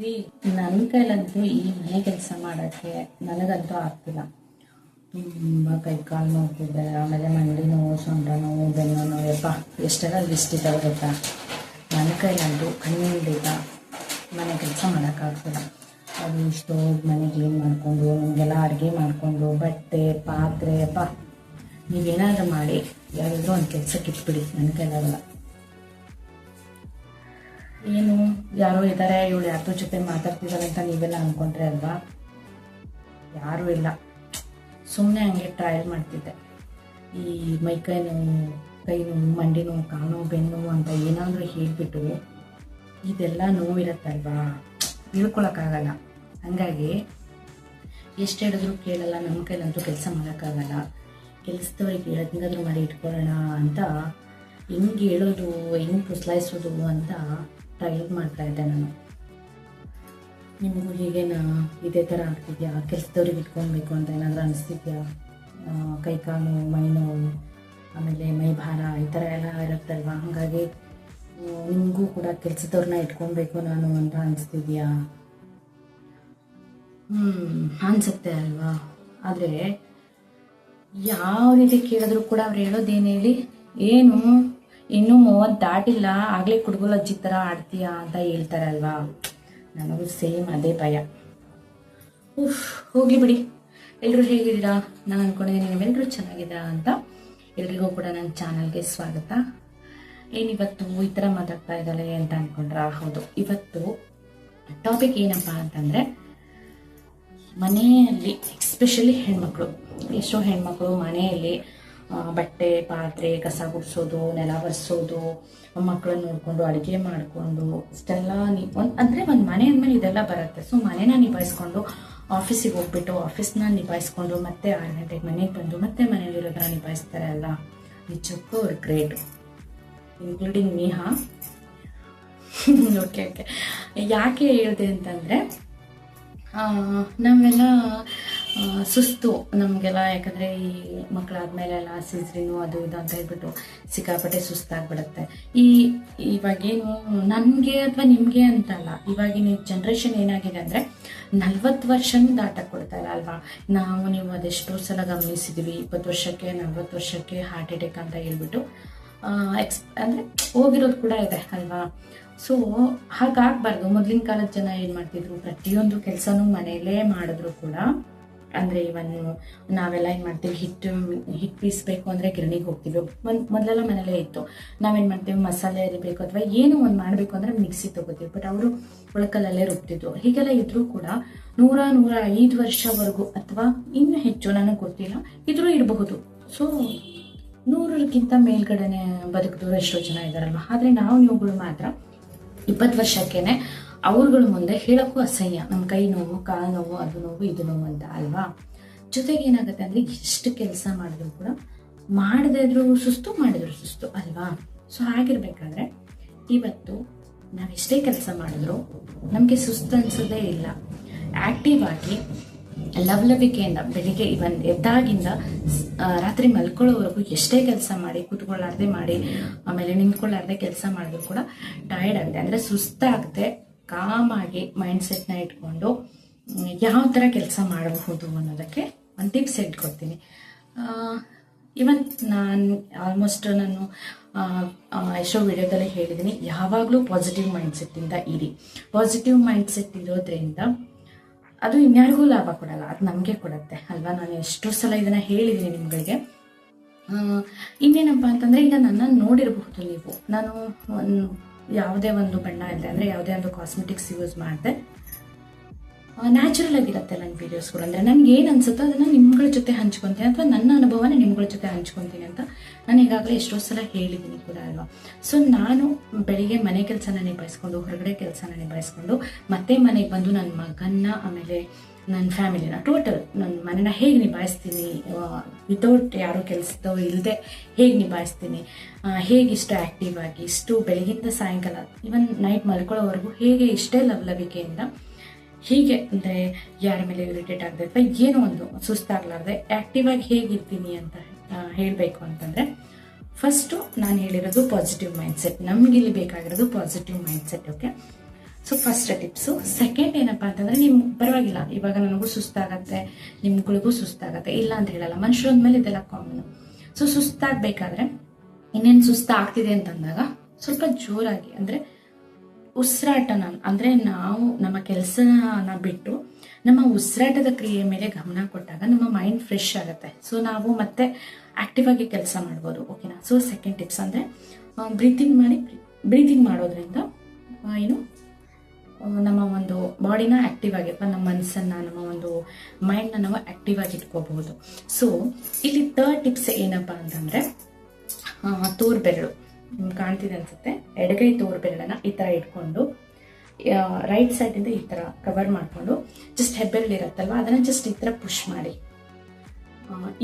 ನನ್ನ ಕೈಲಂತೂ ಈ ಮನೆ ಕೆಲಸ ಮಾಡೋಕ್ಕೆ ನನಗಂತೂ ಆಗ್ತಿಲ್ಲ. ತುಂಬ ಕೈ ಕಾಲು ನೋಡ್ತಿದ್ದೆ ಆಮೇಲೆ ಮಂಡಿ ನೋವು ಸೊಂಟ ನೋವು, ಬೆನ್ನು ನೋವು ಎಪ್ಪ ಎಷ್ಟೆಲ್ಲ ಲಿಸ್ಟ್ ಇದ್ದಾವೆ ಗೊತ್ತಾ? ನನ್ನ ಕೈಲಂತೂ ಖಂಡಿತ ಮನೆ ಕೆಲಸ ಮಾಡೋಕ್ಕಾಗ್ತಿಲ್ಲ ಅದು ಇಷ್ಟೋ ಮನೆ ಕ್ಲೀನ್ ಮಾಡಿಕೊಂಡು, ನಿಮಗೆಲ್ಲ ಅಡುಗೆ ಮಾಡಿಕೊಂಡು, ಬಟ್ಟೆ, ಪಾತ್ರೆ ಅಪ್ಪ ನೀವೇನಾದರೂ ಮಾಡಿ ಯಾವುದಾದ್ರೂ ಒಂದು ಕೆಲಸಕ್ಕೆ ಇಟ್ಬಿಡಿ ನನ್ನ ಕೈಲಾಗಲ್ಲ. ಏನು, ಯಾರೋ ಇದ್ದಾರೆ ಇವಳು ಯಾರ ಜೊತೆ ಮಾತಾಡ್ತಿದ್ದಾರೆ ಅಂತ ನೀವೆಲ್ಲ ಅನ್ಕೊಂಡ್ರೆ ಅಲ್ವಾ? ಯಾರೂ ಇಲ್ಲ. ಸುಮ್ಮನೆ ಹಂಗೆ ಟ್ರಯಲ್ ಮಾಡ್ತಿದ್ದೆ. ಈ ಮೈಕೈ ನೋವು ಕೈ ನೋವು ಮಂಡಿ ನೋವು ಕಾಲು ಬೆನ್ನು ಅಂತ ಏನಾದರೂ ಹೇಳಿಬಿಟ್ಟು ಇದೆಲ್ಲ ನೋವಿರುತ್ತಲ್ವಾ? ತಿಳ್ಕೊಳಕ್ಕಾಗಲ್ಲ. ಹಂಗಾಗಿ ಎಷ್ಟು ಹೇಳಿದ್ರು ಕೇಳಲ್ಲ ನಮ್ಮ ಕೈಲಂತೂ ಕೆಲಸ ಮಾಡೋಕ್ಕಾಗಲ್ಲ. ಕೆಲಸದವ್ರಿಗೆ ಹೇಳೋದಿಂಗಾದ್ರೂ ಮಾಡಿ ಇಟ್ಕೊಳ್ಳೋಣ ಅಂತ, ಹೆಂಗೆ ಹೇಳೋದು, ಹೆಂಗೆ ಪುಸ್ಲಾಯಿಸೋದು ಅಂತ ಟ್ರಯಲ್ ಮಾಡ್ತಾ ಇದ್ದೆ ನಾನು. ನಿಮಗೂ ಹೀಗೇನ? ಇದೇ ಥರ ಆಗ್ತಿದ್ಯಾ? ಕೆಲಸದವ್ರಿಗೆ ಇಟ್ಕೊಳ್ಬೇಕು ಅಂತ ಏನಾದರೂ ಅನಿಸ್ತಿದ್ಯಾ? ಕೈ ಕಾಲು, ಮೈ ನೋವು, ಆಮೇಲೆ ಮೈ ಭಾರ, ಈ ಥರ ಎಲ್ಲ ಇರುತ್ತಲ್ವ? ಹಾಗಾಗಿ ನಿಮಗೂ ಕೂಡ ಕೆಲಸದವ್ರನ್ನ ಇಟ್ಕೊಳ್ಬೇಕು ನಾನು ಅಂತ ಅನಿಸ್ತಿದ್ಯಾ? ಹ್ಞೂ ಅನಿಸುತ್ತೆ ಅಲ್ವಾ? ಆದರೆ, ಯಾವ ರೀತಿ ಕೇಳಿದ್ರು ಕೂಡ ಅವ್ರು ಹೇಳೋದೇನು ಹೇಳಿ? ಏನು? ಇನ್ನೂ ಮೂವತ್ತು ದಾಟಿಲ್ಲ, ಆಗಲೇ ಕುಡ್ಗುಲ್ ಅಜ್ಜಿ ಥರ ಆಡ್ತೀಯಾ ಅಂತ ಹೇಳ್ತಾರಲ್ವಾ? ನನಗೂ ಸೇಮ್ ಅದೇ ಭಯ. ಉಫ್, ಹೋಗ್ಲಿ ಬಿಡಿ. ಎಲ್ಲರೂ ಹೇಗಿದ್ದೀರಾ? ನಾನು ಅನ್ಕೊಂಡಿದ್ದೀನಿ ನೀವೆಲ್ಲರೂ ಚೆನ್ನಾಗಿದ್ದೀರಾ ಅಂತ. ಎಲ್ರಿಗೂ ಕೂಡ ನನ್ನ ಚಾನಲ್ಗೆ ಸ್ವಾಗತ. ಏನಿವತ್ತು ಈ ಥರ ಮಾತಾಡ್ತಾ ಇದ್ದಾಳೆ ಅಂತ ಅಂದ್ಕೊಂಡ್ರಾ ಹೌದು, ಇವತ್ತು ಟಾಪಿಕ್ ಏನಪ್ಪ ಅಂತಂದರೆ, ಮನೆಯಲ್ಲಿ ಎಸ್ಪೆಷಲಿ ಹೆಣ್ಮಕ್ಳು. ಎಷ್ಟೋ ಹೆಣ್ಮಕ್ಳು ಮನೆಯಲ್ಲಿ ಬಟ್ಟೆ, ಪಾತ್ರೆ, ಕಸ ಗುಡಿಸೋದು, ನೆಲ ಒರೆಸೋದು, ಮಕ್ಕಳನ್ನ ನೋಡಿಕೊಂಡು ಅಡುಗೆ ಮಾಡಿಕೊಂಡು, ಇಷ್ಟೆಲ್ಲ ನೀ ಒಂದು ಅಂದರೆ ಒಂದು ಮನೆ ಅಂದಮೇಲೆ ಇದೆಲ್ಲ ಬರುತ್ತೆ. ಸೊ ಮನೇನ ನಿಭಾಯಿಸ್ಕೊಂಡು ಆಫೀಸಿಗೆ ಹೋಗ್ಬಿಟ್ಟು ಆಫೀಸ್ನ ನಿಭಾಯಿಸ್ಕೊಂಡು ಮತ್ತೆ ಆರು ಗಂಟೆಗೆ ಮನೆಗೆ ಬಂದು ಮತ್ತೆ ಮನೇಲಿರೋದನ್ನ ನಿಭಾಯಿಸ್ತಾರೆ ಅಲ್ಲ? ನಿಜಕ್ಕೂ ಅವ್ರ ಗ್ರೇಟ್ ಇನ್ಕ್ಲೂಡಿಂಗ್ ಮೀಹಾ ಓಕೆ ಓಕೆ ಯಾಕೆ ಹೇಳಿದೆ ಅಂತಂದರೆ ನಾವೆಲ್ಲ ಸುಸ್ತು ನಮಗೆಲ್ಲ, ಯಾಕಂದರೆ ಈ ಮಕ್ಕಳಾದ್ಮೇಲೆ ಎಲ್ಲ ಸಿಸ್ರಿನು ಅದು ಇದು ಅಂತ ಹೇಳ್ಬಿಟ್ಟು ಸಿಕ್ಕಾಪಟ್ಟೆ ಸುಸ್ತಾಗ್ಬಿಡುತ್ತೆ. ಈ, ಇವಾಗೇನು ನನಗೆ ಅಥವಾ ನಿಮಗೆ ಅಂತಲ್ಲ, ಇವಾಗಿನ ಜನ್ರೇಷನ್ ಏನಾಗಿದೆ ಅಂದರೆ ನಲ್ವತ್ತು ವರ್ಷನೂ ದಾಟಕ್ಕೆ ಕೊಡ್ತಾ ಇಲ್ಲ ಅಲ್ವಾ? ನಾವು ನೀವು ಅದೆಷ್ಟೋ ಸಲ ಗಮನಿಸಿದ್ವಿ, ಇಪ್ಪತ್ತು ವರ್ಷಕ್ಕೆ, ನಲ್ವತ್ತು ವರ್ಷಕ್ಕೆ ಹಾರ್ಟ್ ಅಟ್ಯಾಕ್ ಅಂತ ಹೇಳ್ಬಿಟ್ಟು. ಎಕ್ಸ್ ಅಂದರೆ ಹೋಗಿರೋದು ಕೂಡ ಇದೆ ಅಲ್ವಾ? ಸೊ ಹಾಗಾಗಬಾರ್ದು. ಮೊದಲಿನ ಕಾಲದ ಜನ ಏನು ಮಾಡ್ತಿದ್ರು? ಪ್ರತಿಯೊಂದು ಕೆಲಸನೂ ಮನೆಯಲ್ಲೇ ಮಾಡಿದ್ರು ಕೂಡ. ಅಂದರೆ ಇವನ್ ನಾವೆಲ್ಲ ಏನು ಮಾಡ್ತೀವಿ, ಹಿಟ್ಟು ಹಿಟ್ಟು ಪೀಸ್ಬೇಕು ಅಂದರೆ ಗಿರಣಿಗೆ ಹೋಗ್ತೀವಿ. ಮೊದಲೆಲ್ಲ ಮನೇಲೆ ಇತ್ತು. ನಾವೇನು ಮಾಡ್ತೀವಿ, ಮಸಾಲೆ ಅರಿಬೇಕು ಅಥವಾ ಏನು ಒಂದು ಮಾಡಬೇಕು ಅಂದರೆ ಮಿಕ್ಸಿ ತಗೋತೀವಿ. ಬಟ್ ಅವರು ಒಳಕಲ್ಲಲ್ಲೇ ರುಬ್ತಿದ್ರು. ಹೀಗೆಲ್ಲ ಇದ್ದರೂ ಕೂಡ ನೂರ ನೂರ ಐದು ವರ್ಷವರೆಗೂ ಅಥವಾ ಇನ್ನು ಹೆಚ್ಚು ನನಗೆ ಗೊತ್ತಿಲ್ಲ, ಇದ್ರೂ ಇರಬಹುದು. ಸೊ ನೂರಕ್ಕಿಂತ ಮೇಲ್ಗಡೆನೆ ಬದುಕಿದವರು ಎಷ್ಟೋ ಜನ ಇದ್ದಾರಲ್ವ ಆದರೆ ನಾವು ನೀವುಗಳು ಮಾತ್ರ ಇಪ್ಪತ್ತು ವರ್ಷಕ್ಕೇನೆ ಅವ್ರುಗಳ ಮುಂದೆ ಹೇಳೋಕ್ಕೂ ಅಸಹ್ಯ. ನಮ್ಮ ಕೈ ನೋವು, ಕಾಲು ನೋವು, ಅದು ನೋವು, ಇದು ನೋವು ಅಂತ, ಅಲ್ವಾ? ಜೊತೆಗೆ ಏನಾಗುತ್ತೆ ಅಂದರೆ ಎಷ್ಟು ಕೆಲಸ ಮಾಡಿದ್ರು ಕೂಡ ಮಾಡದೇ ಇದ್ರೂ ಸುಸ್ತು, ಮಾಡಿದ್ರು ಸುಸ್ತು, ಅಲ್ವಾ? ಸೊ ಹಾಗಿರ್ಬೇಕಾದ್ರೆ ಇವತ್ತು ನಾವೆಷ್ಟೇ ಕೆಲಸ ಮಾಡಿದ್ರು ನಮಗೆ ಸುಸ್ತು ಅನಿಸೋದೇ ಇಲ್ಲ. ಆಕ್ಟಿವ್ ಆಗಿ ಲವಲವಿಕೆಯಿಂದ ಬೆಳಿಗ್ಗೆ ಇವನ್ ಎದ್ದಾಗಿಂದ ರಾತ್ರಿ ಮಲ್ಕೊಳ್ಳೋವರೆಗೂ ಎಷ್ಟೇ ಕೆಲಸ ಮಾಡಿ, ಕೂತ್ಕೊಳ್ಳಾರ್ದೆ ಮಾಡಿ, ಆಮೇಲೆ ನಿಂತ್ಕೊಳ್ಳಾರ್ದೆ ಕೆಲಸ ಮಾಡಿದ್ರು ಕೂಡ ಟಯರ್ಡ್ ಆಗುತ್ತೆ. ಅಂದರೆ ಸುಸ್ತಾಗದೆ ಕಾಮಾಗಿ ಸೆಟ್ನ ಇಟ್ಕೊಂಡು ಯಾವ ಥರ ಕೆಲಸ ಮಾಡಬಹುದು ಅನ್ನೋದಕ್ಕೆ ಒಂದು ಟಿಪ್ಸ್ ಇಟ್ಕೊಡ್ತೀನಿ ಇವನ್ ನಾನು ಆಲ್ಮೋಸ್ಟ್ ನಾನು ಎಷ್ಟೋ ವಿಡಿಯೋದಲ್ಲಿ ಹೇಳಿದ್ದೀನಿ ಯಾವಾಗಲೂ ಪಾಸಿಟಿವ್ ಮೈಂಡ್ ಸೆಟ್ಟಿಂದ ಇರಿ. ಪಾಸಿಟಿವ್ ಮೈಂಡ್ ಸೆಟ್ ಇರೋದ್ರಿಂದ ಅದು ಇನ್ಯಾರಿಗೂ ಲಾಭ ಕೊಡಲ್ಲ, ಅದು ನಮಗೆ ಕೊಡುತ್ತೆ, ಅಲ್ವಾ? ನಾನು ಎಷ್ಟೋ ಸಲ ಇದನ್ನು ಹೇಳಿದ್ದೀನಿ ನಿಮ್ಗಳಿಗೆ. ಇನ್ನೇನಪ್ಪ ಅಂತಂದರೆ ಈಗ ನನ್ನನ್ನು ನೋಡಿರಬಹುದು ನೀವು. ನಾನು ಯಾವುದೇ ಒಂದು ಬಣ್ಣ ಇಲ್ಲದೆ ಅಂದರೆ ಯಾವುದೇ ಒಂದು ಕಾಸ್ಮೆಟಿಕ್ಸ್ ಯೂಸ್ ಮಾಡಿದೆ. ನ್ಯಾಚುರಲ್ ಆಗಿರುತ್ತೆ ನನ್ನ ವೀಡಿಯೋಸ್ಗಳು ಅಂದರೆ ನನಗೆ ಏನು ಅನ್ಸುತ್ತೋ ಅದನ್ನು ನಿಮ್ಗಳ ಜೊತೆ ಹಂಚ್ಕೊತೀನಿ ಅಥವಾ ನನ್ನ ಅನುಭವನ ನಿಮ್ಗಳ ಜೊತೆ ಹಂಚ್ಕೊತೀನಿ ಅಂತ ನಾನು ಈಗಾಗಲೇ ಎಷ್ಟೋ ಸಲ ಹೇಳಿದ್ದೀನಿ ಕೂಡ ಅಲ್ವಾ. ಸೊ ನಾನು ಬೆಳಿಗ್ಗೆ ಮನೆ ಕೆಲಸನ ನಿಭಾಯಿಸ್ಕೊಂಡು, ಹೊರಗಡೆ ಕೆಲಸನ ನಿಭಾಯಿಸ್ಕೊಂಡು, ಮತ್ತೆ ಮನೆಗೆ ಬಂದು ನನ್ನ ಮಗನ್ನ ಆಮೇಲೆ ನನ್ನ ಫ್ಯಾಮಿಲಿನ ಟೋಟಲ್ ನನ್ನ ಮನೇನ ಹೇಗೆ ನಿಭಾಯಿಸ್ತೀನಿ ವಿತೌಟ್ ಯಾರೋ ಕೆಲಸದವ್ರು ಇಲ್ಲದೆ ಹೇಗೆ ನಿಭಾಯಿಸ್ತೀನಿ ಹೇಗೆ ಇಷ್ಟು ಆ್ಯಕ್ಟಿವ್ ಆಗಿ, ಇಷ್ಟು ಬೆಳಗಿಂದ ಸಾಯಂಕಾಲ ಇವನ್ ನೈಟ್ ಮಲ್ಕೊಳ್ಳೋವರೆಗೂ ಹೇಗೆ ಇಷ್ಟೇ ಲವ್ಲವಿಕೆಯಿಂದ ಹೀಗೆ, ಅಂದರೆ ಯಾರ ಮೇಲೆ ಇರಿಟೇಟ್ ಆಗದೆ ಅಥವಾ ಏನೋ ಒಂದು ಸುಸ್ತಾಗ್ಲಾರ್ದೆ ಆ್ಯಕ್ಟಿವ್ ಆಗಿ ಹೇಗಿರ್ತೀನಿ ಅಂತ ಹೇಳಬೇಕು ಅಂತಂದರೆ ಫಸ್ಟು ನಾನು ಹೇಳಿರೋದು ಪಾಸಿಟಿವ್ ಮೈಂಡ್ಸೆಟ್ ನಮಗಿಲ್ಲಿ ಬೇಕಾಗಿರೋದು positive mindset okay so first tips second ಏನಪ್ಪಾ ಅಂತಂದ್ರೆ ನಿಮ್ ಪರವಾಗಿಲ್ಲ. ಇವಾಗ ನನಗೂ ಸುಸ್ತಾಗತ್ತೆ, ನಿಮ್ಗಳಿಗೂ ಸುಸ್ತಾಗತ್ತೆ, ಇಲ್ಲ ಅಂತ ಹೇಳಲ್ಲ. ಮನುಷ್ಯರ ಮೇಲೆ ಇದೆಲ್ಲ ಕಾಮನ್ ಸೊ ಸುಸ್ತಾಗಬೇಕಾದ್ರೆ ಇನ್ನೇನು ಸುಸ್ತಾಗ್ತಿದೆ ಅಂತಂದಾಗ ಸ್ವಲ್ಪ ಜೋರಾಗಿ, ಅಂದ್ರೆ ಉಸಿರಾಟನ ಅಂದ್ರೆ ನಾವು ನಮ್ಮ ಕೆಲಸನ ಬಿಟ್ಟು ನಮ್ಮ ಉಸಿರಾಟದ ಕ್ರಿಯೆ ಮೇಲೆ ಗಮನ ಕೊಟ್ಟಾಗ ನಮ್ಮ ಮೈಂಡ್ ಫ್ರೆಶ್ ಆಗುತ್ತೆ. ಸೊ ನಾವು ಮತ್ತೆ ಆಕ್ಟಿವ್ ಆಗಿ ಕೆಲಸ ಮಾಡ್ಬೋದು. ಓಕೆನಾ ಸೊ ಸೆಕೆಂಡ್ ಟಿಪ್ಸ್ ಅಂದ್ರೆ ಬ್ರೀತಿಂಗ್ ಮಾಡಿ ಬ್ರೀತಿಂಗ್ ಮಾಡೋದ್ರಿಂದ ಏನು? ನಮ್ಮ ಒಂದು ಬಾಡಿನ ಆಕ್ಟಿವ್ ಆಗಿ, ನಮ್ಮ ಮನಸ್ಸನ್ನ, ನಮ್ಮ ಒಂದು ಮೈಂಡ್ನ ನಾವು ಆಕ್ಟಿವ್ ಆಗಿ ಇಟ್ಕೋಬಹುದು. ಸೊ ಇಲ್ಲಿ ತರ್ಡ್ ಟಿಪ್ಸ್ ಏನಪ್ಪ ಅಂತಂದ್ರೆ ತೋರ್ ಬೆರಳು ಕಾಣ್ತಿದೆ ಅನ್ಸುತ್ತೆ? ಎಡಗೈ ತೋರ್ ಬೆರಳನ್ನ ಈ ತರ ಇಟ್ಕೊಂಡು ರೈಟ್ ಸೈಡ್ ಇಂದ ಈ ತರ ಕವರ್ ಮಾಡ್ಕೊಂಡು ಜಸ್ಟ್ ಹೆಬ್ಬೆರಳು ಇರುತ್ತಲ್ವ? ಅದನ್ನ ಜಸ್ಟ್ ಈ ತರ ಪುಷ್ ಮಾಡಿ.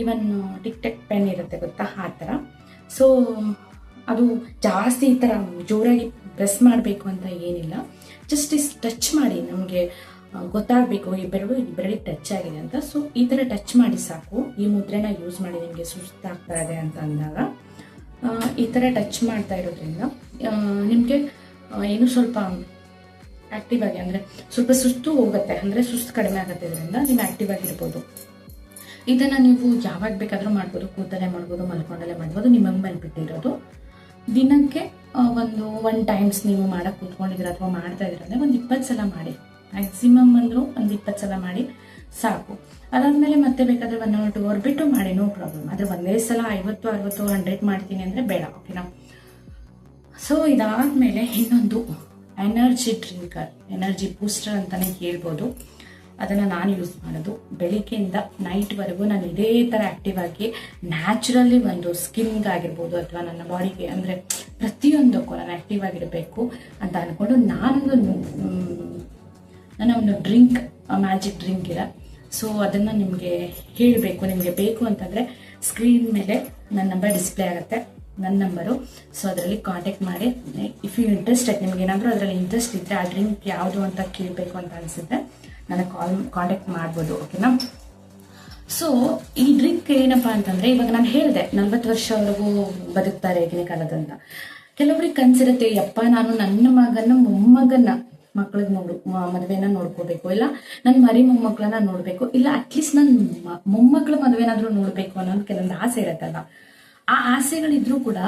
ಇವನ್ ಟಿಕ್ ಟೆಕ್ ಪೆನ್ ಇರುತ್ತೆ ಗೊತ್ತಾ? ಆ ಥರ ಸೊ ಅದು ಜಾಸ್ತಿ ಈ ಥರ ಜೋರಾಗಿ ಪ್ರೆಸ್ ಮಾಡಬೇಕು ಅಂತ ಏನಿಲ್ಲ. ಜಸ್ಟ್ ಇಸ್ ಟಚ್ ಮಾಡಿ ನಮಗೆ ಗೊತ್ತಾಗಬೇಕು, ಈ ಬೆರಳು, ಈ ಬೆರಳಿಗೆ ಟಚ್ ಆಗಿದೆ ಅಂತ. ಸೊ ಈ ಥರ ಟಚ್ ಮಾಡಿ ಸಾಕು. ಈ ಮುದ್ರೆನ ಯೂಸ್ ಮಾಡಿ ನಿಮಗೆ ಸುಸ್ತಾಗ್ತಾ ಇದೆ ಅಂತ ಅಂದಾಗ ಈ ಥರ ಟಚ್ ಮಾಡ್ತಾ ಇರೋದ್ರಿಂದ ನಿಮಗೆ ಏನು ಸ್ವಲ್ಪ ಆ್ಯಕ್ಟಿವ್ ಆಗಿ ಅಂದರೆ ಸ್ವಲ್ಪ ಸುಸ್ತು ಹೋಗುತ್ತೆ, ಅಂದರೆ ಸುಸ್ತು ಕಡಿಮೆ ಆಗುತ್ತೆ ಇದರಿಂದ ನೀವು ಆ್ಯಕ್ಟಿವ್ ಆಗಿರ್ಬೋದು. ಇದನ್ನು ನೀವು ಯಾವಾಗ ಬೇಕಾದರೂ ಮಾಡ್ಬೋದು, ಕೂತಲ್ಲೇ ಮಾಡ್ಬೋದು, ಮಲ್ಕೊಂಡಲ್ಲೇ ಮಾಡ್ಬೋದು, ನಿಮ್ಮ ಮೇಲೆ ಬಿಟ್ಟಿರೋದು. ದಿನಕ್ಕೆ ಒಂದು ಒನ್ ಟೈಮ್ಸ್ ನೀವು ಮಾಡಕ್ಕೆ ಕೂತ್ಕೊಂಡಿದ್ದೀರ ಅಥವಾ ಮಾಡ್ತಾ ಇದ್ರೆ ಅಂದ್ರೆ ಒಂದು ಇಪ್ಪತ್ತು ಸಲ ಮಾಡಿ. ಮ್ಯಾಕ್ಸಿಮಮ್ ಅಂದ್ರು ಒಂದು ಇಪ್ಪತ್ತು ಸಲ ಮಾಡಿ, ಸಾಕು. ಅದಾದಮೇಲೆ ಮತ್ತೆ ಬೇಕಾದ್ರೆ ಒನ್ ಅವರ್ ಟು ಅವರ್ ಬಿಟ್ಟು ಮಾಡಿ ನೋ ಪ್ರಾಬ್ಲಮ್ ಆದರೆ ಒಂದೇ ಸಲ ಐವತ್ತು, ಅರವತ್ತು ಹಂಡ್ರೆಡ್ ಮಾಡ್ತೀನಿ ಅಂದ್ರೆ ಬೇಡ ಓಕೆನಾ ಸೊ ಇದಾದ್ಮೇಲೆ ಇನ್ನೊಂದು ಎನರ್ಜಿ ಡ್ರಿಂಕರ್ ಎನರ್ಜಿ ಬೂಸ್ಟರ್ ಅಂತಾನೆ ಹೇಳ್ಬೋದು. ಅದನ್ನ ನಾನು ಯೂಸ್ ಮಾಡೋದು. ಬೆಳಿಗ್ಗೆಯಿಂದ ನೈಟ್ವರೆಗೂ ನಾನು ಇದೇ ಥರ ಆ್ಯಕ್ಟಿವ್ ಆಗಿ ನ್ಯಾಚುರಲಿ ಒಂದು ಸ್ಕಿನ್ಗಾಗಿರ್ಬೋದು ಅಥವಾ ನನ್ನ ಬಾಡಿಗೆ ಅಂದರೆ ಪ್ರತಿಯೊಂದಕ್ಕೂ ನಾನು ಆ್ಯಕ್ಟಿವ್ ಆಗಿರಬೇಕು ಅಂತ ಅಂದ್ಕೊಂಡು ನಾನೊಂದು ನನ್ನ ಒಂದು ಡ್ರಿಂಕ್ ಮ್ಯಾಜಿಕ್ ಡ್ರಿಂಕ್ ಇದೆ ಸೊ ಅದನ್ನು ನಿಮಗೆ ಹೇಳಬೇಕು. ನಿಮಗೆ ಬೇಕು ಅಂತಂದರೆ ಸ್ಕ್ರೀನ್ ಮೇಲೆ ನನ್ನ ನಂಬರ್ ಡಿಸ್ಪ್ಲೇ ಆಗುತ್ತೆ. ನನ್ನ ನಂಬರು ಸೊ ಅದರಲ್ಲಿ ಕಾಂಟ್ಯಾಕ್ಟ್ ಮಾಡಿ. ಇಫ್ ಯು ಇಂಟ್ರೆಸ್ಟೆಡ್ ನಿಮ್ಗೆ ಏನಾದರೂ ಅದರಲ್ಲಿ ಇಂಟ್ರೆಸ್ಟ್ ಇದ್ದರೆ ಆ ಡ್ರಿಂಕ್ ಯಾವುದು ಅಂತ ಕೇಳಬೇಕು ಅಂತ ಅನಿಸುತ್ತೆ. ನನಗೆ ಕಾಲ್ ಕಾಂಟ್ಯಾಕ್ಟ್ ಮಾಡ್ಬೋದು ಓಕೆನಾ ಸೊ ಈ ಡ್ರಿಂಕ್ ಏನಪ್ಪಾ ಅಂತಂದ್ರೆ, ಇವಾಗ ನಾನು ಹೇಳಿದೆ, ನಲ್ವತ್ತು ವರ್ಷವರೆಗೂ ಬದುಕ್ತಾರೆ ಈಗಿನ ಕಾಲದಂತ ಕೆಲವರಿಗೆ ಕನ್ಸಿರುತ್ತೆ, ಯಪ್ಪ ನಾನು ನನ್ನ ಮಗನ ಮೊಮ್ಮಗನ ಮಕ್ಳಿಗೆ ನೋಡು ಮದುವೆನ ನೋಡ್ಕೋಬೇಕು, ಇಲ್ಲ ನನ್ನ ಮರಿ ಮೊಮ್ಮಕ್ಕಳನ್ನ ನೋಡ್ಬೇಕು, ಇಲ್ಲ ಅಟ್ಲೀಸ್ಟ್ ನನ್ನ ಮೊಮ್ಮಕ್ಕಳ ಮದುವೆನಾದ್ರೂ ನೋಡ್ಬೇಕು ಅನ್ನೋದು ಕೆಲವೊಂದು ಆಸೆ ಇರತ್ತಲ್ಲ ಆ ಆಸೆಗಳಿದ್ರು ಕೂಡ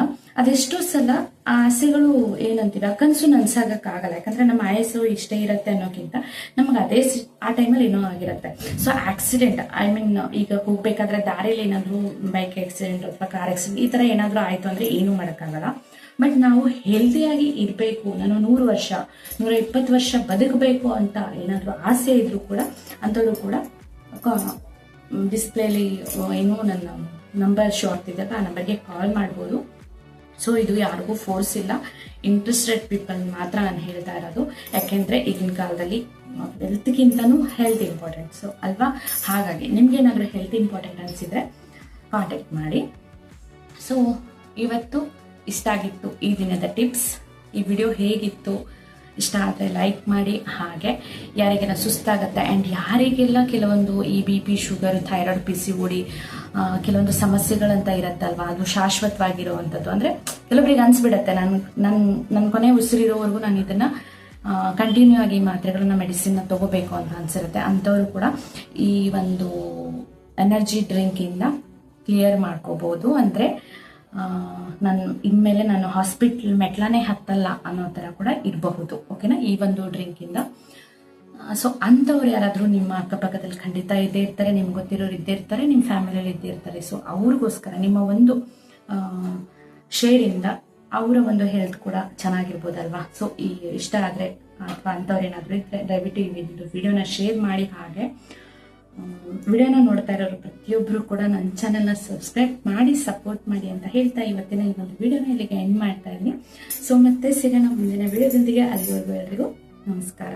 ಅದೆಷ್ಟೋ ಸಲ ಆ ಆಸೆಗಳು ಏನಂತೀರ, ಕನಸು ನನ್ಸಾಗಕ್ಕಾಗಲ್ಲ. ಯಾಕಂದ್ರೆ ನಮ್ಮ ಆಯಸ್ಸು ಇಷ್ಟೇ ಇರುತ್ತೆ ಅನ್ನೋಕ್ಕಿಂತ ನಮ್ಗೆ ಅದೇ ಆ ಟೈಮಲ್ಲಿ ಏನೋ ಆಗಿರುತ್ತೆ. ಸೊ ಆಕ್ಸಿಡೆಂಟ್ ಐ ಮೀನ್ ಈಗ ಹೋಗ್ಬೇಕಾದ್ರೆ ದಾರಿಯಲ್ಲಿ ಏನಾದರೂ ಬೈಕ್ ಆಕ್ಸಿಡೆಂಟ್ ಅಥವಾ ಕಾರ್ ಆಕ್ಸಿಡೆಂಟ್ ಈ ತರ ಏನಾದರೂ ಆಯ್ತು ಅಂದ್ರೆ ಏನು ಮಾಡೋಕ್ಕಾಗಲ್ಲ. ಬಟ್ ನಾವು ಹೆಲ್ದಿಯಾಗಿ ಇರಬೇಕು, ನಾನು ನೂರು ವರ್ಷ, ನೂರ ಇಪ್ಪತ್ತು ವರ್ಷ ಬದುಕಬೇಕು ಅಂತ ಏನಾದರೂ ಆಸೆ ಇದ್ರೂ ಕೂಡ ಅಂಥವ್ರು ಕೂಡ ಡಿಸ್ಪ್ಲೇಲಿ ಏನೋ ನನ್ನ ನಂಬರ್ ಶಾರ್ಟ್ ಆಗ್ತಿದ್ದಾಗ ಆ ನಂಬರ್ಗೆ ಕಾಲ್ ಮಾಡ್ಬೋದು. ಸೊ ಇದು ಯಾರಿಗೂ ಫೋರ್ಸ್ ಇಲ್ಲ. ಇಂಟ್ರೆಸ್ಟೆಡ್ ಪೀಪಲ್ ಮಾತ್ರ ನಾನು ಹೇಳ್ತಾ ಇರೋದು. ಯಾಕೆಂದ್ರೆ ಈಗಿನ ಕಾಲದಲ್ಲಿ ಹೆಲ್ತ್ಗಿಂತನೂ ಹೆಲ್ತ್ ಇಂಪಾರ್ಟೆಂಟ್ ಸೊ ಅಲ್ವಾ? ಹಾಗಾಗಿ ನಿಮ್ಗೇನಾದರೂ ಹೆಲ್ತ್ ಇಂಪಾರ್ಟೆಂಟ್ ಅನಿಸಿದ್ರೆ ಕಾಂಟ್ಯಾಕ್ಟ್ ಮಾಡಿ. ಸೊ ಇವತ್ತು ಇಷ್ಟ ಆಗಿತ್ತು ಈ ದಿನದ ಟಿಪ್ಸ್ ಈ ವಿಡಿಯೋ ಹೇಗಿತ್ತು? ಇಷ್ಟ ಆದರೆ ಲೈಕ್ ಮಾಡಿ. ಹಾಗೆ ಯಾರಿಗೆಲ್ಲ ಸುಸ್ತಾಗತ್ತೆ ಆ್ಯಂಡ್ ಯಾರಿಗೆಲ್ಲ ಕೆಲವೊಂದು ಈ B P sugar thyroid P C O D ಕೆಲವೊಂದು ಸಮಸ್ಯೆಗಳಂತ ಇರುತ್ತಲ್ವ? ಅದು ಶಾಶ್ವತವಾಗಿರುವಂಥದ್ದು. ಅಂದರೆ ಕೆಲವರಿಗೆ ಅನಿಸ್ಬಿಡತ್ತೆ. ನನ್ನ ನನ್ನ ನನ್ನ ಕೊನೆ ಉಸಿರಿರೋವರೆಗೂ ನಾನು ಇದನ್ನು ಕಂಟಿನ್ಯೂ ಆಗಿ ಮಾತ್ರೆಗಳನ್ನ ಮೆಡಿಸಿನ್ನ ತಗೋಬೇಕು ಅಂತ ಅನಿಸಿರುತ್ತೆ. ಅಂಥವ್ರು ಕೂಡ ಈ ಒಂದು ಎನರ್ಜಿ ಡ್ರಿಂಕಿಂದ ಕ್ಲಿಯರ್ ಮಾಡ್ಕೋಬಹುದು ಅಂದರೆ ನಾನು, ಇನ್ಮೇಲೆ ನಾನು ಹಾಸ್ಪಿಟ್ಲ್ ಮೆಟ್ಲನೇ ಹತ್ತಲ್ಲ ಅನ್ನೋ ಥರ ಕೂಡ ಇರಬಹುದು ಓಕೆನಾ ಈ ಒಂದು ಡ್ರಿಂಕಿಂದ ಸೊ ಅಂಥವ್ರು ಯಾರಾದರೂ ನಿಮ್ಮ ಅಕ್ಕಪಕ್ಕದಲ್ಲಿ ಖಂಡಿತ ಇದ್ದೇ ಇರ್ತಾರೆ, ನಿಮ್ಗೆ ಗೊತ್ತಿರೋರು ಇದ್ದೇ ಇರ್ತಾರೆ ನಿಮ್ಮ ಫ್ಯಾಮಿಲಿಯಲ್ಲಿ ಇದ್ದೇ ಇರ್ತಾರೆ. ಸೊ ಅವ್ರಿಗೋಸ್ಕರ, ನಿಮ್ಮ ಒಂದು ಶೇರಿಂದ ಅವರ ಒಂದು ಹೆಲ್ತ್ ಕೂಡ ಚೆನ್ನಾಗಿರ್ಬೋದಲ್ವಾ? ಸೊ ಈ ಇಷ್ಟ ಆದರೆ, ಅಥವಾ ಅಂಥವ್ರು ಏನಾದರೂ ಇದ್ದರೆ ದಯವಿಟ್ಟು ಈ ವಿಡಿಯೋನ ಶೇರ್ ಮಾಡಿ ಹಾಗೆ. ವಿಡಿಯೋನ ನೋಡ್ತಾ ಇರೋರು ಪ್ರತಿಯೊಬ್ಬರು ಕೂಡ ನನ್ನ ಚಾನೆಲ್ನ ಸಬ್ಸ್ಕ್ರೈಬ್ ಮಾಡಿ ಸಪೋರ್ಟ್ ಮಾಡಿ ಅಂತ ಹೇಳ್ತಾ ಇವತ್ತಿನ ಈ ಒಂದು ವಿಡಿಯೋನ ಇಲ್ಲಿಗೆ ಎಂಡ್ ಮಾಡ್ತಾ ಇದ್ದೀನಿ. ಸೊ ಮತ್ತೆ ಸಿಗೋಣ ಮುಂದಿನ ವಿಡಿಯೋದೊಂದಿಗೆ. ಅಲ್ಲಿವರೆಗೂ ಎಲ್ರಿಗೂ ನಮಸ್ಕಾರ.